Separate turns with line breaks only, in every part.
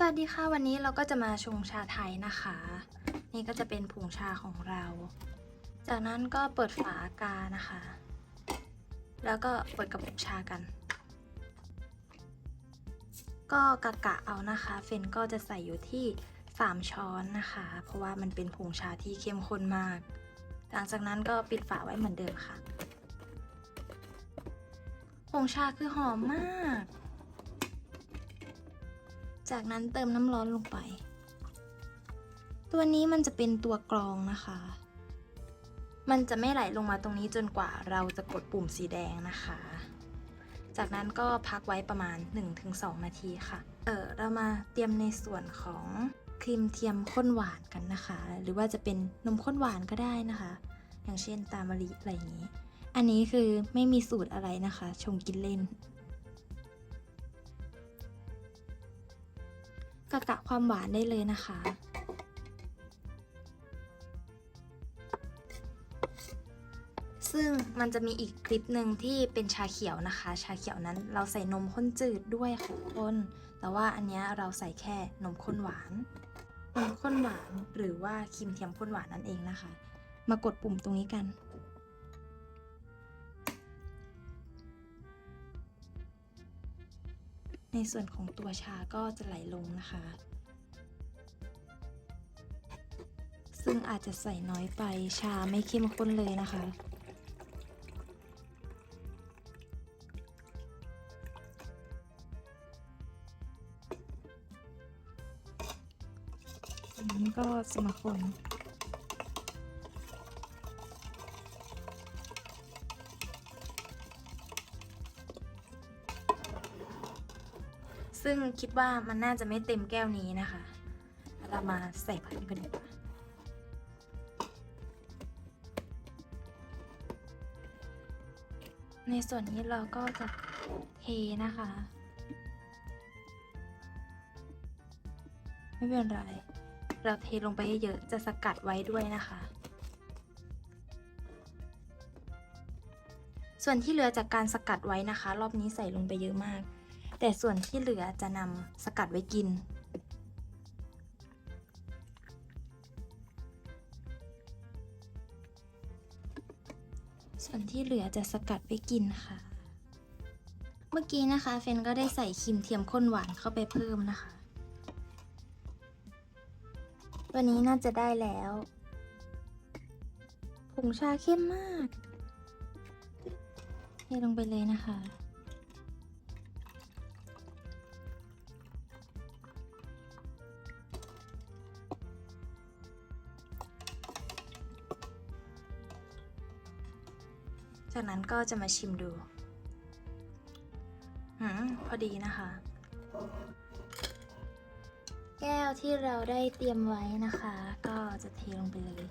สวัสดีค่ะวันนี้เราก็จะมาชงชาไทยนะคะ นี่ก็จะเป็นผงชาของเรา จากนั้นก็เปิดฝากานะคะ แล้วก็เปิดกระปุกชากัน ก็กะกะเอานะคะ เฟนก็จะใส่อยู่ที่ 3 ช้อนนะคะ เพราะว่ามันเป็นผงชาที่เข้มข้นมาก หลังจากนั้นก็ปิดฝาไว้เหมือนเดิมค่ะผงชาคือหอมมาก จากนั้นเติมน้ำร้อนลงไป ตัวนี้มันจะเป็นตัวกรองนะคะ มันจะไม่ไหลลงมาตรงนี้จนกว่าเราจะกดปุ่มสีแดงนะคะ จากนั้นก็พักไว้ประมาณ 1-2 นาทีค่ะ เออเรามาเตรียมในส่วนของครีมเทียมข้นหวานกันนะคะ หรือว่าจะเป็นนมข้นหวานก็ได้นะคะ อย่างเช่นตามมะลิอะไรอย่างนี้ อันนี้คือไม่มีสูตรอะไรนะคะ ชงกินเล่น กะกะความหวานได้เลยนะคะ ซึ่งมันจะมีอีกคลิปหนึ่งที่เป็นชาเขียวนะคะ ชาเขียวนั้นเราใส่นมข้นจืดด้วยค่ะทุกคน แต่ว่าอันนี้เราใส่แค่นมข้นหวานนมข้นหวานหรือว่าครีมเทียมข้นหวานนั่นเองนะคะ มากดปุ่มตรงนี้กัน ในส่วนของตัวชาก็จะไหลลงนะคะ ซึ่งอาจจะใส่น้อยไปชาไม่เข้มข้นเลยนะคะอันนี้ก็สมาคน ซึ่งคิดว่ามันน่าจะไม่เต็มแก้วนี้นะคะ เรามาใส่พิ่มกันดีกว่าในส่วนนี้เราก็จะเทนะคะ ไม่เป็นไร เราเทลงไปเยอะจะสกัดไว้ด้วยนะคะ ส่วนที่เหลือจากการสกัดไว้นะคะ รอบนี้ใส่ลงไปเยอะมาก แต่ส่วนที่เหลือจะนำสกัดไว้กิน ส่วนที่เหลือจะสกัดไว้กินค่ะ เมื่อกี้นะคะเฟนก็ได้ใส่ครีมเทียมข้นหวานเข้าไปเพิ่มนะคะตัวนี้น่าจะได้แล้วผงชาเข้มมากเทลงไปเลยนะคะ จากนั้นก็จะมาชิมดูหืมพอดีนะคะ แก้วที่เราได้เตรียมไว้นะคะ ก็จะเทลงไปเลย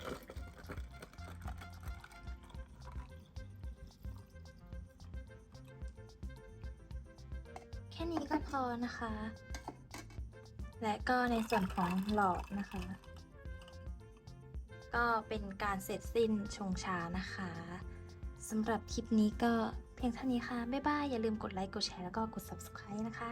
แค่นี้ก็พอนะคะ และก็ในส่วนของหลอดนะคะ ก็เป็นการเสร็จสิ้นชงชานะคะ สำหรับคลิปนี้ก็เพียงเท่านี้ค่ะ บ๊ายบาย อย่าลืมกดไลค์ กดแชร์ แล้วก็กด subscribe นะคะ